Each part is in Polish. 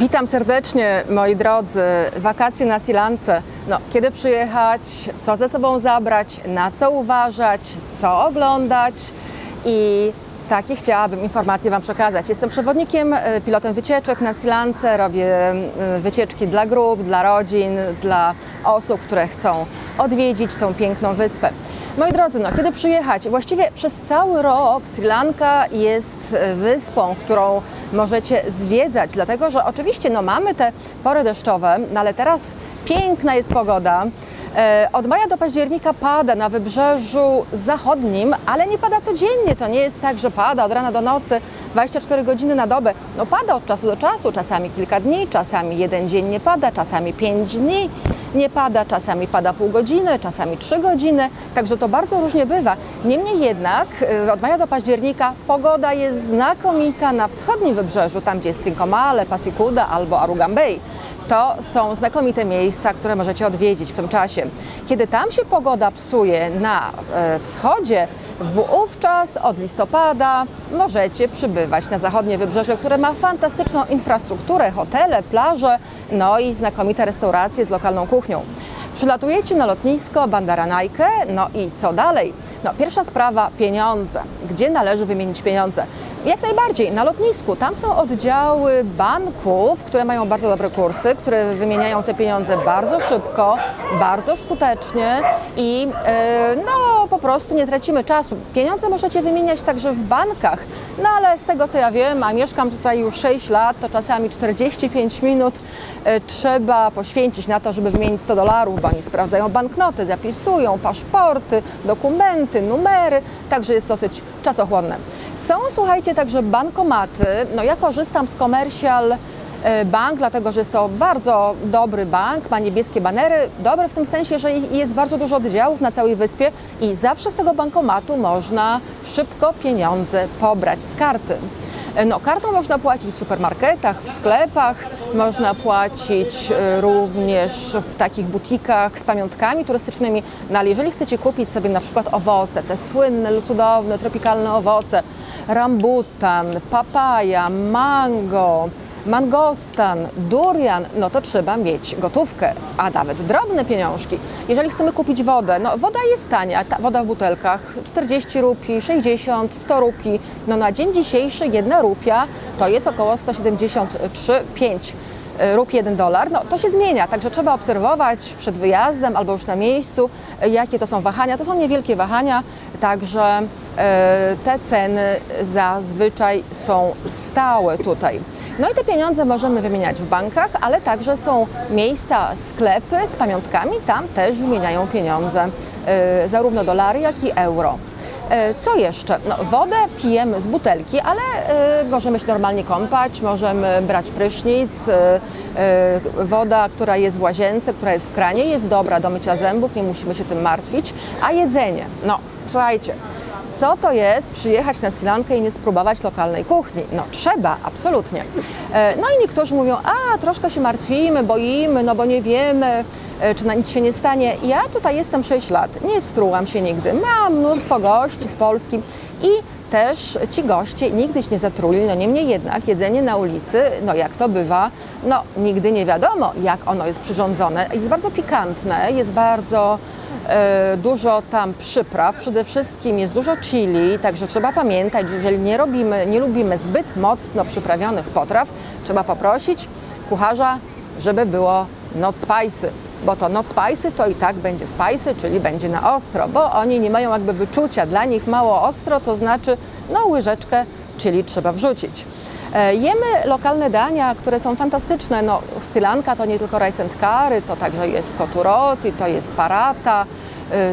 Witam serdecznie, moi drodzy. Wakacje na Silance. No, kiedy przyjechać, co ze sobą zabrać, na co uważać, co oglądać i takie chciałabym informacje Wam przekazać. Jestem przewodnikiem, e, pilotem wycieczek na Silance. Robię e, wycieczki dla grup, dla rodzin, dla osób, które chcą odwiedzić tą piękną wyspę. Moi drodzy, no kiedy przyjechać? Właściwie przez cały rok Sri Lanka jest e, wyspą, którą możecie zwiedzać, dlatego że oczywiście no, mamy te pory deszczowe, no, ale teraz piękna jest pogoda. E, Od maja do października pada na wybrzeżu zachodnim, ale nie pada codziennie. To nie jest tak, że pada od rana do nocy 24 godziny na dobę. No pada od czasu do czasu, czasami kilka dni, czasami jeden dzień nie pada, czasami pięć dni nie pada, czasami pada pół godziny, czasami trzy godziny. Także to bardzo różnie bywa. Niemniej jednak e, od maja do października pogoda jest znakomita na wschodnim wybrzeżu, tam gdzie jest Trincomalee, Pasikuda albo Arugan Bay. To są znakomite miejsca, które możecie odwiedzić w tym czasie. Kiedy tam się pogoda psuje na e, wschodzie, wówczas od listopada możecie przybywać na zachodnie wybrzeże, które ma fantastyczną infrastrukturę, hotele, plaże, no i znakomite restauracje z lokalną kuchnią. Przylatujecie na lotnisko Bandaranaike, no i co dalej? No, pierwsza sprawa pieniądze. Gdzie należy wymienić pieniądze? Jak najbardziej, na lotnisku. Tam są oddziały banków, które mają bardzo dobre kursy, które wymieniają te pieniądze bardzo szybko, bardzo skutecznie i e, no po prostu nie tracimy czasu. Pieniądze możecie wymieniać także w bankach, no ale z tego co ja wiem, a mieszkam tutaj już 6 lat, to czasami 45 minut e, trzeba poświęcić na to, żeby wymienić 100 dolarów, bo oni sprawdzają banknoty, zapisują paszporty, dokumenty, numery, także jest dosyć czasochłonne. Są, słuchajcie, także bankomaty. No ja korzystam z Commercial e, Bank, dlatego że jest to bardzo dobry bank, ma niebieskie banery. Dobry w tym sensie, że jest bardzo dużo oddziałów na całej wyspie i zawsze z tego bankomatu można szybko pieniądze pobrać z karty. E, No, kartą można płacić w supermarketach, w sklepach, można płacić e, również w takich butikach z pamiątkami turystycznymi. No, ale jeżeli chcecie kupić sobie na przykład owoce, te słynne, cudowne, tropikalne owoce, rambutan, papaja, mango, mangostan, durian, no to trzeba mieć gotówkę, a nawet drobne pieniążki. Jeżeli chcemy kupić wodę, no woda jest tania, ta woda w butelkach 40 rupii, 60, 100 rupii. No na dzień dzisiejszy jedna rupia to jest około 173,5 rup 1 dolar, no to się zmienia, także trzeba obserwować przed wyjazdem albo już na miejscu, e, jakie to są wahania. To są niewielkie wahania, także e, te ceny zazwyczaj są stałe tutaj. No i te pieniądze możemy wymieniać w bankach, ale także są miejsca, sklepy z pamiątkami, tam też wymieniają pieniądze, e, zarówno dolary, jak i euro. E, Co jeszcze? No, wodę pijemy z butelki, ale e, możemy się normalnie kąpać, możemy brać prysznic. E, woda, która jest w łazience, która jest w kranie, jest dobra do mycia zębów, nie musimy się tym martwić. A jedzenie? No, słuchajcie. Co to jest przyjechać na Sri Lankę i nie spróbować lokalnej kuchni? No trzeba, absolutnie. E, No i niektórzy mówią, a troszkę się martwimy, boimy, no bo nie wiemy, e, czy na nic się nie stanie. Ja tutaj jestem 6 lat, nie strułam się nigdy. Mam mnóstwo gości z Polski i też ci goście nigdy się nie zatruli, no niemniej jednak jedzenie na ulicy, no jak to bywa, no nigdy nie wiadomo jak ono jest przyrządzone. Jest bardzo pikantne, jest bardzo dużo tam przypraw, przede wszystkim jest dużo chili, także trzeba pamiętać, że jeżeli nie robimy, nie lubimy zbyt mocno przyprawionych potraw, trzeba poprosić kucharza, żeby było not spicy, bo to not spicy to i tak będzie spicy, czyli będzie na ostro, bo oni nie mają jakby wyczucia, dla nich mało ostro to znaczy no łyżeczkę, czyli trzeba wrzucić. E, Jemy lokalne dania, które są fantastyczne. No, Sri Lanka to nie tylko rice and curry, to także jest koturoti, to jest parata,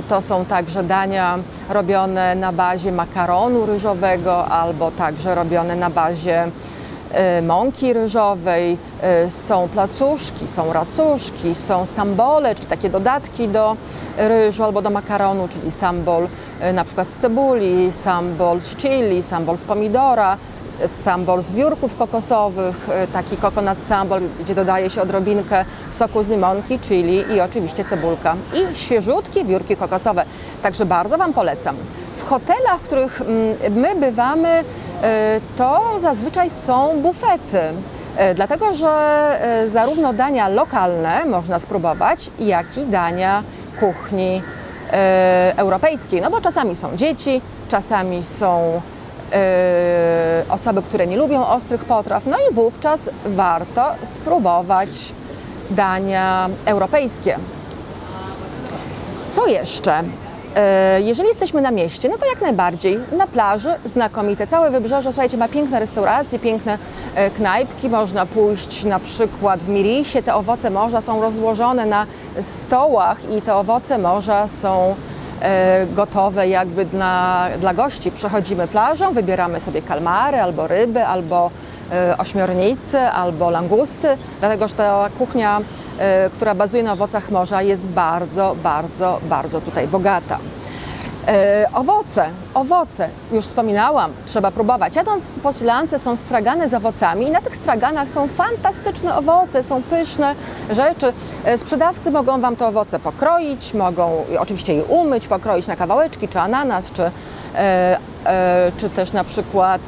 to są także dania robione na bazie makaronu ryżowego albo także robione na bazie y, mąki ryżowej, y, są placuszki, są racuszki, są sambole, czyli takie dodatki do ryżu albo do makaronu, czyli sambol y, na przykład z cebuli, sambol z chili, sambol z pomidora, sambol z wiórków kokosowych, y, taki coconut sambol, gdzie dodaje się odrobinkę soku z limonki, chili i oczywiście cebulka. I świeżutkie wiórki kokosowe. Także bardzo Wam polecam. W hotelach, w których mm, my bywamy, y, to zazwyczaj są bufety. E, Dlatego, że e, zarówno dania lokalne można spróbować, jak i dania kuchni e, europejskiej. No bo czasami są dzieci, czasami są e, osoby, które nie lubią ostrych potraw, no i wówczas warto spróbować dania europejskie. Co jeszcze? E, Jeżeli jesteśmy na mieście, no to jak najbardziej. Na plaży znakomite. Całe wybrzeże, słuchajcie, ma piękne restauracje, piękne e, knajpki. Można pójść na przykład w Mirisie. Te owoce morza są rozłożone na stołach i te owoce morza są e, gotowe jakby dla, dla gości. Przechodzimy plażą, wybieramy sobie kalmary albo ryby, albo e, ośmiornicy albo langusty, dlatego że ta kuchnia, e, która bazuje na owocach morza jest bardzo, bardzo, bardzo tutaj bogata. E, owoce, owoce, już wspominałam, trzeba próbować. Jadąc po Sri Lance są stragany z owocami i na tych straganach są fantastyczne owoce, są pyszne rzeczy. E, Sprzedawcy mogą Wam te owoce pokroić, mogą oczywiście je umyć, pokroić na kawałeczki, czy ananas, czy, e, czy też na przykład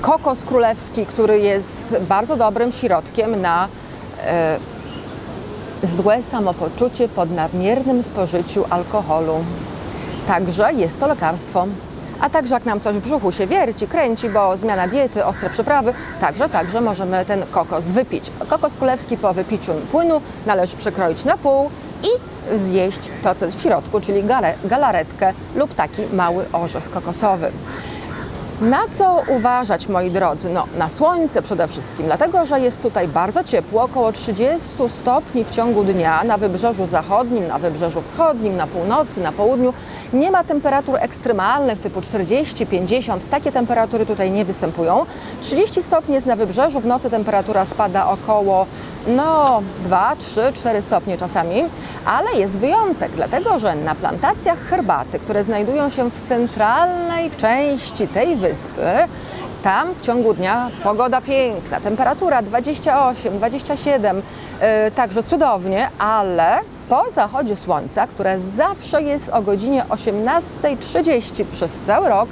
kokos królewski, który jest bardzo dobrym środkiem na złe samopoczucie po nadmiernym spożyciu alkoholu. Także jest to lekarstwo. A także jak nam coś w brzuchu się wierci, kręci, bo zmiana diety, ostre przyprawy, także, także możemy ten kokos wypić. Kokos królewski po wypiciu płynu należy przekroić na pół i zjeść to, co jest w środku, czyli galaretkę lub taki mały orzech kokosowy. Na co uważać, moi drodzy? No, na słońce przede wszystkim, dlatego że jest tutaj bardzo ciepło, około 30 stopni w ciągu dnia na wybrzeżu zachodnim, na wybrzeżu wschodnim, na północy, na południu. Nie ma temperatur ekstremalnych typu 40, 50, takie temperatury tutaj nie występują. 30 stopni jest na wybrzeżu, w nocy temperatura spada około no 2, 3, 4 stopnie czasami, ale jest wyjątek, dlatego że na plantacjach herbaty, które znajdują się w centralnej części tej wyspy, tam w ciągu dnia pogoda piękna, temperatura 28, 27, yy, także cudownie, ale po zachodzie słońca, które zawsze jest o godzinie 18.30 przez cały rok,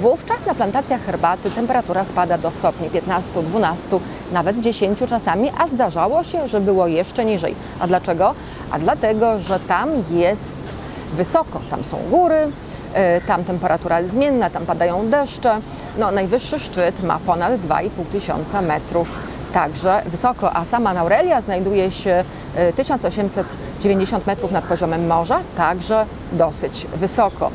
wówczas na plantacjach herbaty temperatura spada do stopni 15, 12, nawet 10 czasami, a zdarzało się, że było jeszcze niżej. A dlaczego? A dlatego, że tam jest wysoko, tam są góry, y, tam temperatura jest zmienna, tam padają deszcze. No, najwyższy szczyt ma ponad 2,5 tysiąca metrów, także wysoko, a sama Naurelia znajduje się y, 1890 metrów nad poziomem morza, także dosyć wysoko.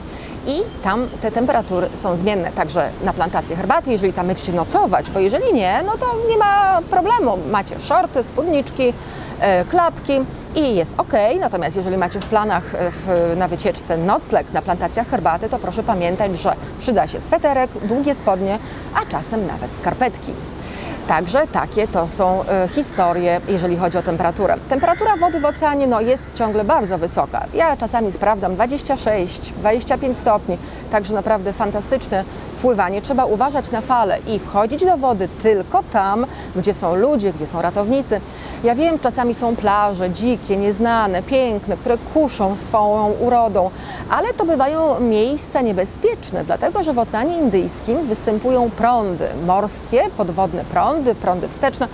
I tam te temperatury są zmienne, także na plantacji herbaty, jeżeli tam będziecie nocować, bo jeżeli nie, no to nie ma problemu. Macie shorty, spódniczki, e, klapki i jest ok. Natomiast jeżeli macie w planach e, w, na wycieczce nocleg na plantacjach herbaty, to proszę pamiętać, że przyda się sweterek, długie spodnie, a czasem nawet skarpetki. Także takie to są e, historie, jeżeli chodzi o temperaturę. Temperatura wody w oceanie no, jest ciągle bardzo wysoka. Ja czasami sprawdzam 26, 25 stopni, także naprawdę fantastyczne pływanie. Trzeba uważać na fale i wchodzić do wody tylko tam, gdzie są ludzie, gdzie są ratownicy. Ja wiem, czasami są plaże dzikie, nieznane, piękne, które kuszą swoją urodą, ale to bywają miejsca niebezpieczne, dlatego że w Oceanie Indyjskim występują prądy morskie, podwodne prądy, prądy wsteczne.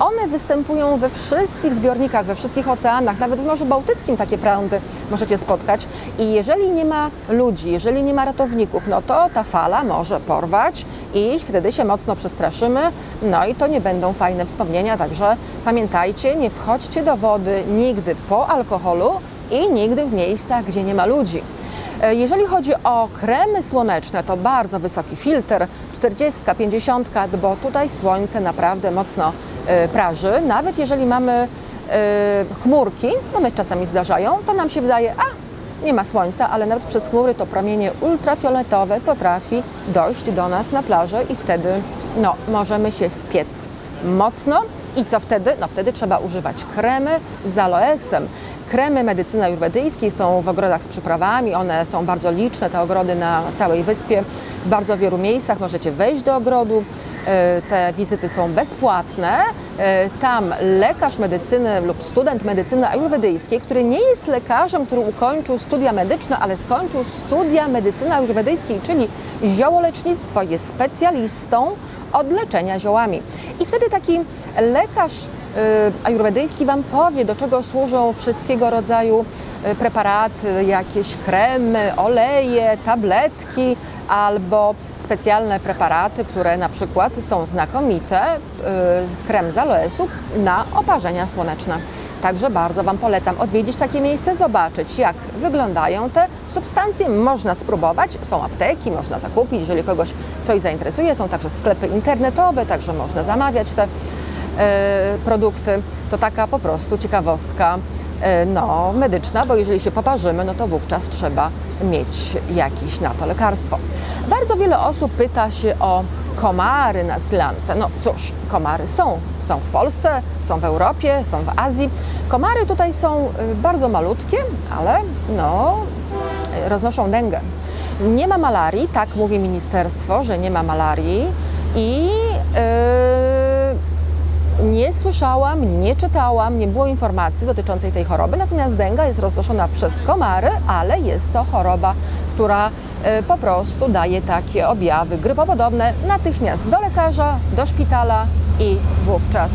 One występują we wszystkich zbiornikach, we wszystkich oceanach, nawet w Morzu Bałtyckim takie prądy możecie spotkać. I jeżeli nie ma ludzi, jeżeli nie ma ratowników, no to ta fala może porwać i wtedy się mocno przestraszymy, no i to nie będą fajne wspomnienia, także pamiętajcie, nie wchodźcie do wody nigdy po alkoholu i nigdy w miejscach, gdzie nie ma ludzi. E, Jeżeli chodzi o kremy słoneczne, to bardzo wysoki filtr, 40, 50, bo tutaj słońce naprawdę mocno e, praży. Nawet jeżeli mamy e, chmurki, one czasami zdarzają, to nam się wydaje, a nie ma słońca, ale nawet przez chmury to promienie ultrafioletowe potrafi dojść do nas na plażę i wtedy no, możemy się spiec mocno. I co wtedy? No wtedy trzeba używać kremy z aloesem. Kremy medycyny ajurwedyjskiej są w ogrodach z przyprawami, one są bardzo liczne, te ogrody na całej wyspie. W bardzo wielu miejscach możecie wejść do ogrodu, E, te wizyty są bezpłatne. E, Tam lekarz medycyny lub student medycyny ajurwedyjskiej, który nie jest lekarzem, który ukończył studia medyczne, ale skończył studia medycyny ajurwedyjskiej, czyli ziołolecznictwo, jest specjalistą od leczenia ziołami. I wtedy taki lekarz y, ajurwedyjski Wam powie, do czego służą wszystkiego rodzaju y, preparaty, jakieś kremy, oleje, tabletki albo specjalne preparaty, które na przykład są znakomite, y, krem z aloesu na oparzenia słoneczne. Także bardzo Wam polecam odwiedzić takie miejsce, zobaczyć jak wyglądają te substancje. Można spróbować, są apteki, można zakupić, jeżeli kogoś coś zainteresuje. Są także sklepy internetowe, także można zamawiać te e, produkty. To taka po prostu ciekawostka e, no, medyczna, bo jeżeli się poparzymy, no to wówczas trzeba mieć jakieś na to lekarstwo. Bardzo wiele osób pyta się o komary na Sri Lance. No cóż, komary są. Są w Polsce, są w Europie, są w Azji. Komary tutaj są y, bardzo malutkie, ale no, roznoszą dęgę. Nie ma malarii, tak mówi ministerstwo, że nie ma malarii i yy, nie słyszałam, nie czytałam, nie było informacji dotyczącej tej choroby, natomiast denga jest roznoszona przez komary, ale jest to choroba, która po prostu daje takie objawy grypopodobne natychmiast do lekarza, do szpitala i wówczas